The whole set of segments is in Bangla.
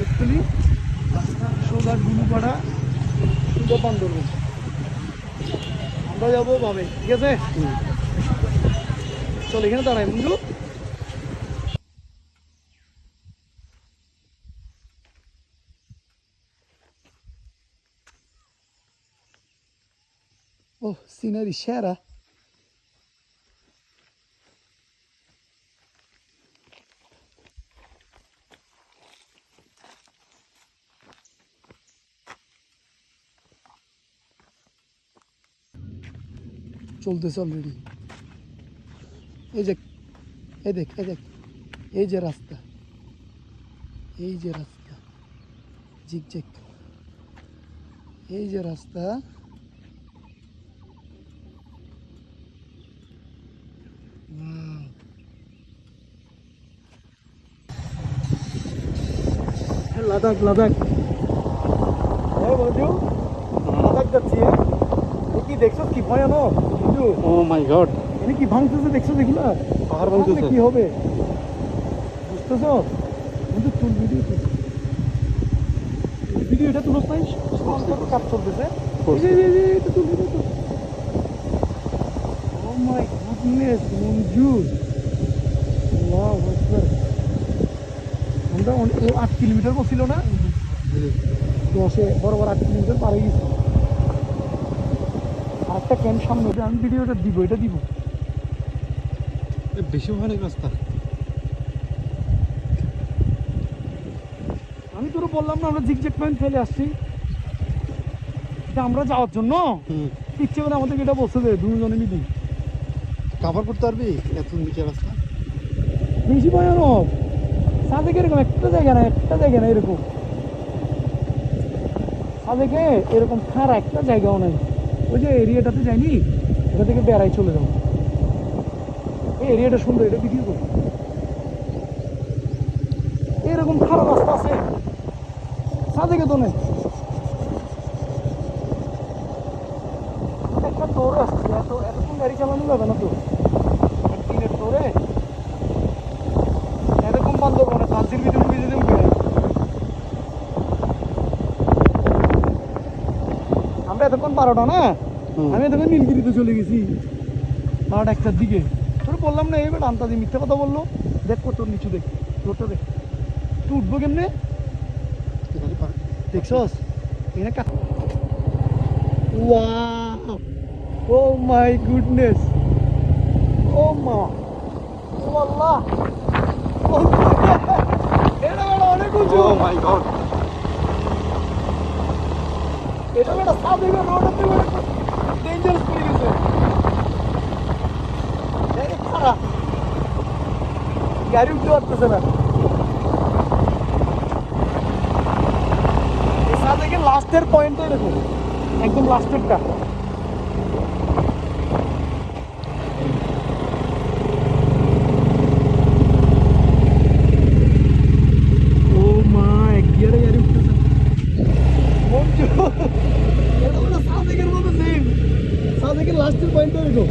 বেতলি সোজা আমরা যাব ঠিক আছে? চল এখানে দাঁড়াই বন্ধু। ও সিনারি সেরা। চলতেছে অলরেডি এই যে এই দেখ এই দেখ এই যে রাস্তা এই যে রাস্তা জিগজেক এই যে রাস্তা Wow. লাদাখ লাদাখ হ্যাঁ বন্ধু লাদাখ যাচ্ছি হ্যাঁ এ কি দেখছ কি ভয়ানক? ও মাই গড এনে কি ভাঙতেছে দেখছ পাহাড় ভাঙতেছে। কি হবে? বুঝতেছো? কিন্তু চুল ভিডিও তাই কাজ চলতেছে। এটা তুল, এটা। আমরা আট কিলোমিটার বসছিল না? দশে বরাবর আট কিলোমিটার পার হয়ে গেছি। ক্যাম্প সামনে আমি ভিডিওটা দিব এটা দিব। বেশি ভয়ানক রাস্তা। আমি তোর বললাম না আমরা জিগজ্যাগ পয়েন্ট ফেলে আসছি। এটা আমরা যাওয়ার জন্য? ইচ্ছে করে আমাদেরকে এটা বসে দেয় দুজনে মিলি। কাভার করতে পারবি? এত নিচে রাস্তা। বেশি ভয়ানক। সাদেকে এরকম একটা জায়গা না একটা জায়গা না এরকম। সাদেকে এরকম খারা একটা জায়গাও নাই। ওই যে এরিয়াটাতে যাইনি, ওটা থেকে বেড়াই চলে যাব। এই এরিয়াটা সুন্দর, এটা বিক্রি করব। এরকম খারাপ রাস্তা আছে। সাদেকে তো নেই। আসছে, এত এতক্ষণ গাড়ি চালানো যাবে না তো? উঠে আমরা এতক্ষণ বারোটা না। আমি এতক্ষণ নীলগিরিতে চলে গেছি। বারোটা একটার দিকে। তোর বললাম না এবার আন্তাজি মিথ্যা কথা বলল। দেখ তোর নিচু দেখ তোরটা দেখ। তুই উঠবো কেমনে? দেখছস? এখানে wow oh my goodness oh মা ও আল্লাহ ও এটা বেটা অনেক উঁচু। ও মাই গড এটা বেটা সাবেক রোড আছে বেটা। ডেঞ্জারাস পড়ে গেছে খারাপ গাড়ি উঠতে পারতেছে না। সাদেকের লাস্টের পয়েন্টটা এরকম একদম লাস্টেরটা ও মা এক গিয়ারে গাড়ি উঠতেছে মঞ্জু এটা হলো সাদেকের মতো সেম সাদেকের লাস্টের পয়েন্টটা এরকম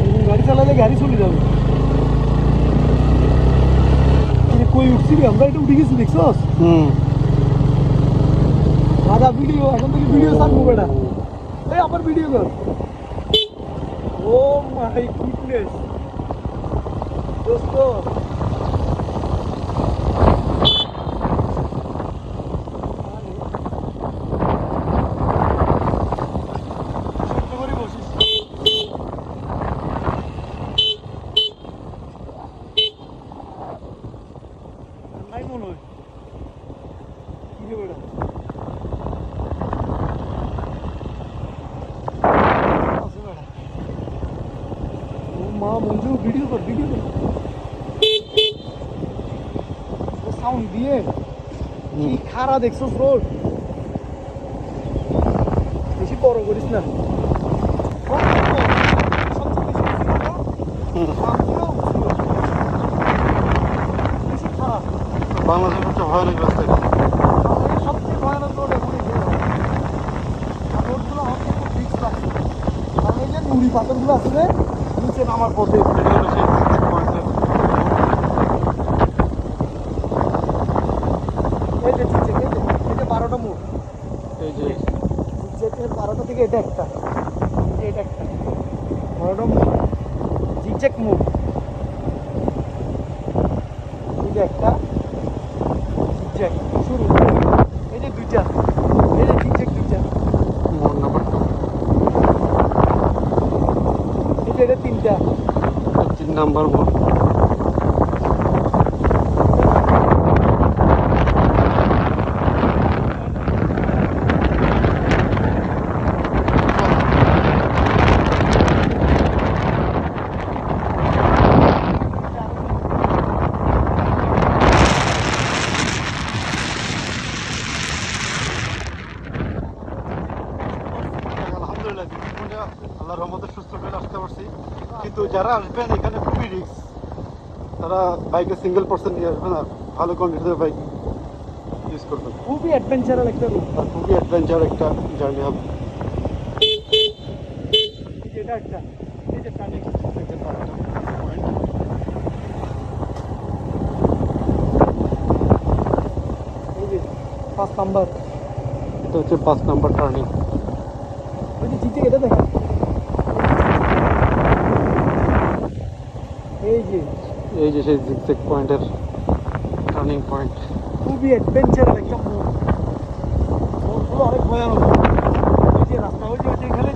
এরকম গাড়ি চালালে গাড়ি চলে যাবে এরে কই উঠছি রে আমরা এটা উঠে গেছি দেখছস? হুম। দাদা ভিডিও এখন থেকে ভিডিও ছাড়বো বেটা। এই আবার ভিডিও কর। ও মাই গুডনেস দোস্ত সহ্য করে বসিস নাই মনে হয় কি রে বেটা আছে বেটা। ও মা মঞ্জু ভিডিও কর ভিডিও কর সাউন্ড দিয়ে কি খারা দেখছস রোড বেশি বড় করিস না বাংলাদেশের সবচেয়ে ভয়ানক রাস্তা। সবচেয়ে ভয়ানক রোড। রোডগুলো খুব কারণ এই যে নুড়ি পাথরগুলো আছে নিচে নামার পথে মোড়। এই যে। জিগজ্যাগের বারোটা থেকে এটা একটা। এটা একটা। বারোটা মোড়। জিগজ্যাগ মোড়। এই একটা। জিগজ্যাগ শুরু। এই যে দুইটা। এই যে জিগজ্যাগ দুইটা। এটা তিনটা। তিন নাম্বার যারা আসবেন এখানে খুবই রিস্ক তারা বাইকে সিঙ্গেল পার্সন নিয়ে আসবেন আর ভালো কন্ডিশনের বাইক ইউজ করবেন খুবই অ্যাডভেঞ্চারাল একটা আর খুবই অ্যাডভেঞ্চার একটা জার্নি হবে। এটা একটা এই যে টার্নিং এই যে পাঁচ নাম্বার এটা হচ্ছে পাঁচ নাম্বার টার্নিং জিতে এটা দেখা। এই যে এই যে সেই জিগজ্যাগ পয়েন্টের টার্নিং পয়েন্ট খুবই অ্যাডভেঞ্চারাল একটা মোড় মোড়গুলো অনেক ভয়ানক। ওই যে রাস্তা ওই যে ওই যে এখানে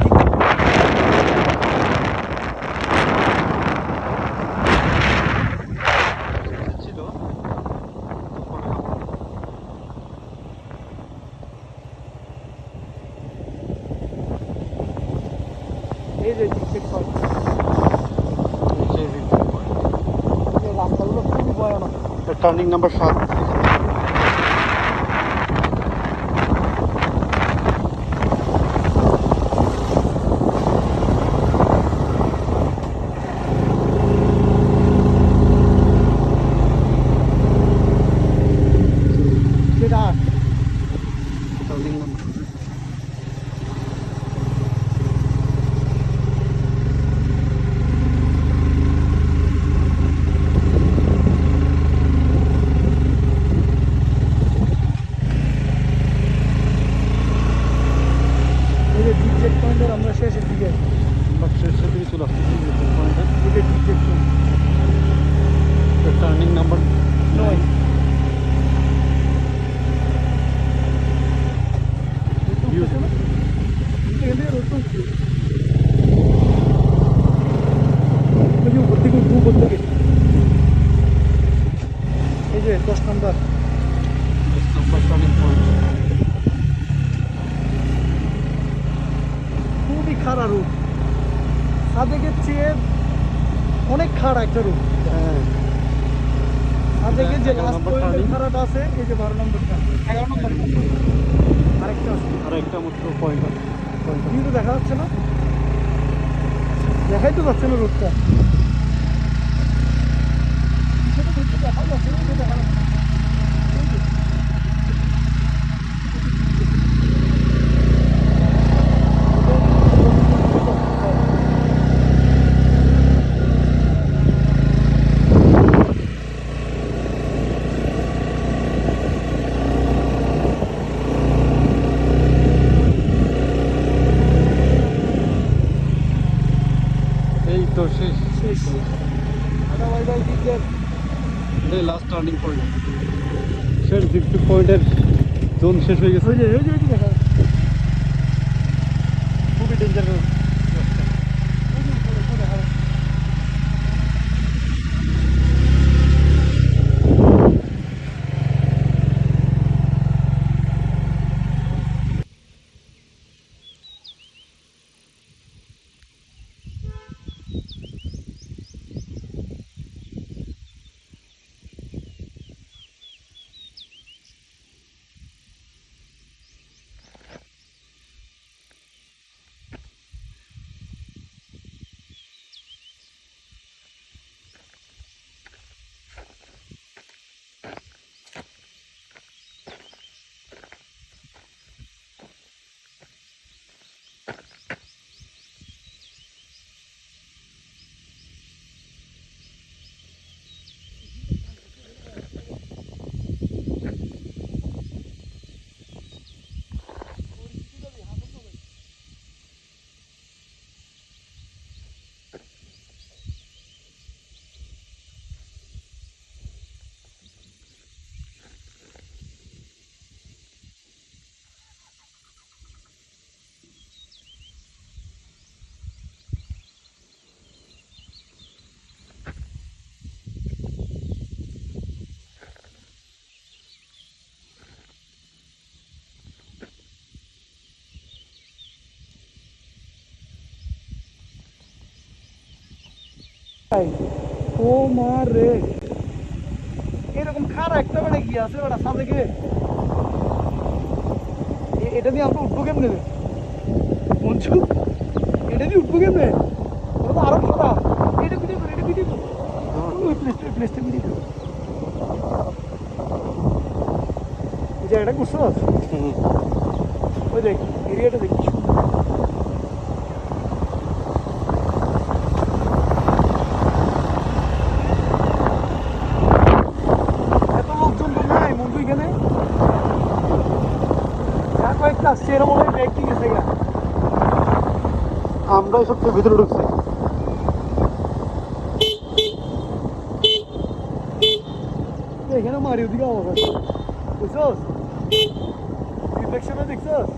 ছিল। এই যে জিগজ্যাগ পয়েন্ট সেই জিগজ্যাগ পয়েন্ট এই যে রাস্তাগুলো খুবই ভয়ানক টার্নিং নাম্বার সাত পয়েন্টের জোন শেষ হয়ে গেছে। খুবই ডেঞ্জারাস ও মা রে। এরকম খারা একটা বেড়ে গিয়ে আছে বেড়া সাদেকে এ- এটা দিয়ে আমরা উঠবো কেমনে রে? মঞ্চু এটা দিয়ে উঠবো কেমনে? ওটা তো আরও খারা এটা ভিডিও কর এটা ভিডিও কর ওই প্লেসটা ওই প্লেসটা ভিডিও কর জায়গাটা করছ ওই দেখ এরিয়াটা দেখ কি সুন্দর। এত লোকজন তো নাই বন্ধু এখানে যা কয়েকটা আসছে এরকম মনে ব্যাগ ঠিক আছে আমরাই সবচেয়ে ভিতরে ঢুকছি। এখানে মারি ওদিকে আছে বুঝছস? রিফ্লেকশনে দেখছস?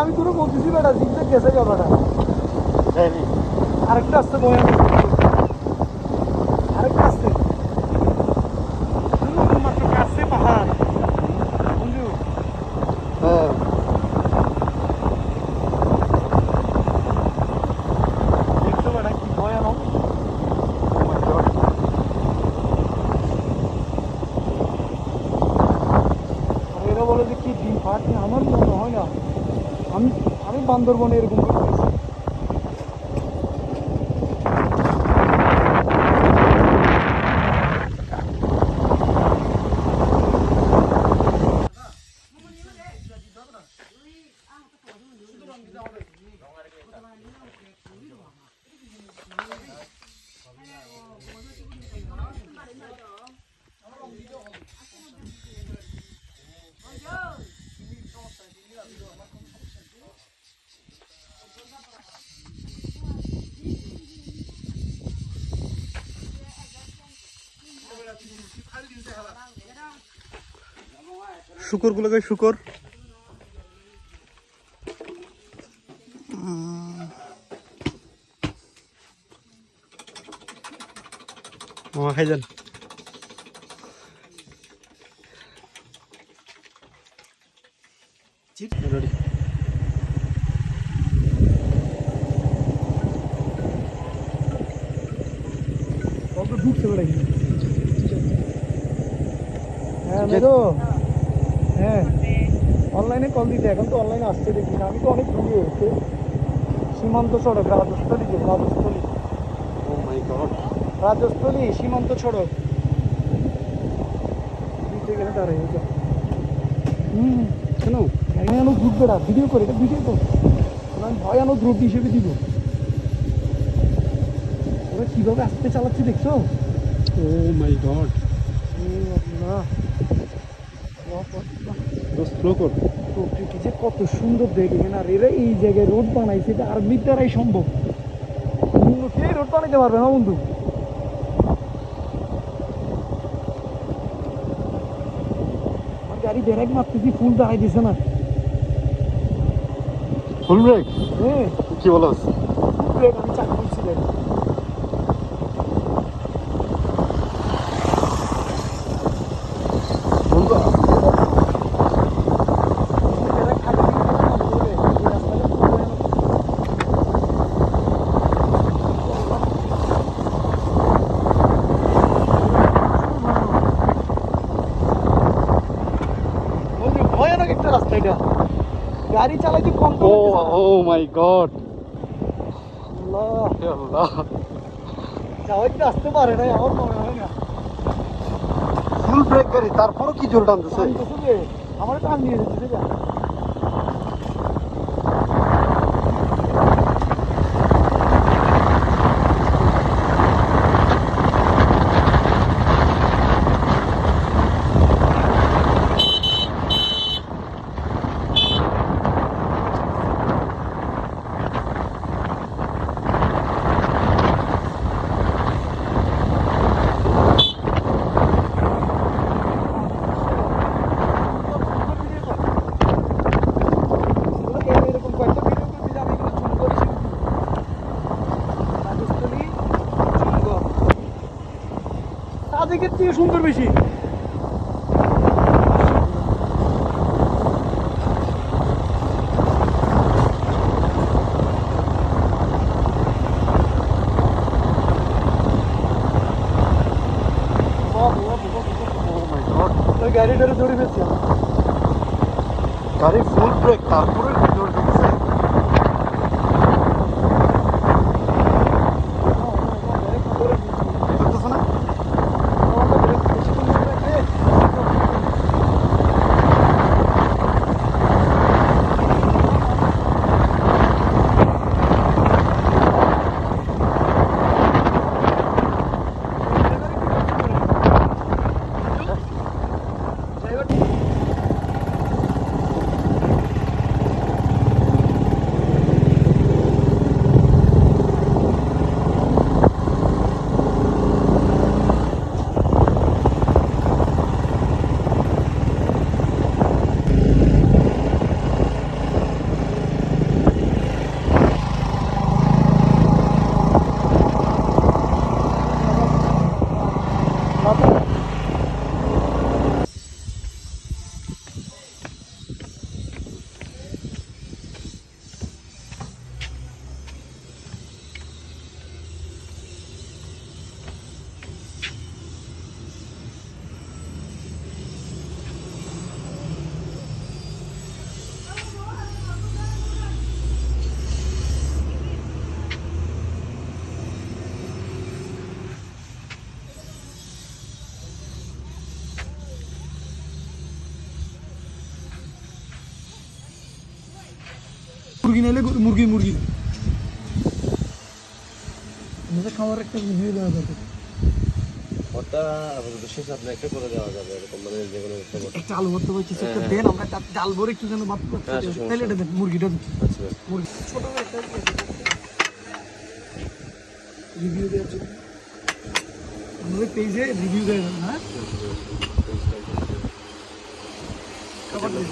আমি তোরা বলতেছি বেটা জিগটা গেছে গা বেটা। আরেকটা আসছে বয়ান আরেকটা আসছে মাত্র কাছে পাহাড় বন্ধু হ্যাঁ দেখছ বেটা কি ভয়ানক Oh my God. আর এরা বলে যে কি ডিম ফাট আমার মনে হয় না আমি আমি বান্দরবনে এরকম Thank দেখেছি। শুকর গুলোকে শুকর। মামা খাই যান। ঢুকছে হ্যাঁ মেরো হ্যাঁ। অনলাইনে কল দিতে এখন তো অনলাইনে আসছে দেখি না। আমি তো অনেক দূরে হচ্ছে। সীমান্ত সড়ক রাজস্থলী যে রাজস্থলী। Oh. রাজস্থলী সীমান্ত সড়ক। দিতে গেলে দাঁড়াই হুম। কেন? ভয়ানক রুট বেড়া। ভিডিও করে এটা ভিডিও কর আমি ভয়ানক রুট হিসেবে দিব। ওরা কীভাবে আসতে চালাচ্ছে দেখছ? ও মাই গড এ প্রকৃতি যে কত সুন্দর দেখে আর এরা এই জায়গায় রোড বানাইছে এটা আর্মির দ্বারাই সম্ভব। কে রোড বানাইতে পারবে না বন্ধু। গাড়ি ব্রেক মারতেছি ফুল দাঁড়াই দিছে না। ফুল ব্রেক হ্যাঁ। কি বলস ব্রেক আমি চাকা দিচ্ছি গাড়ি বন্ধু ব্রেক খালি এই রাস্তাটা খুব ভয়ানক। বন্ধু, ভয়ানক একটা রাস্তা এটা গাড়ি চালাইতে কম ও ও মাই গড আল্লাহ। আল্লাহ। যাওয়াই আসতে পারে না আমার মনে হয় না। ফুল ব্রেক গাড়ি তারপরও কি জোর টানতেছে? আমার টান নিয়ে যেতেছে আগের থেকে সুন্দর বেশি। ওই গাড়িটারে ধরে ফেলছি গাড়ি ফুল ব্রেক তারপরে মুরগি মুরগি। মুরগি খাবার একটা রিভিউ দেওয়া যাবে। আপাতত শেষ আপনি একটা করে দেওয়া যাবে এরকম মানে যে কোনো একটা একটা আলু ভর্তা বলছি একটা হ্যাঁ, দেন আমরা ডাল ভরে একটু যেন ভাত হ্যাঁ, তাহলে এটা দেন মুরগিটা দেন। আচ্ছা মুরগি। ছোট একটা রিভিউ দেওয়ার জন্য। আমাদের পেজে রিভিউ দেওয়া যাবে হ্যাঁ? খাবার দেবেন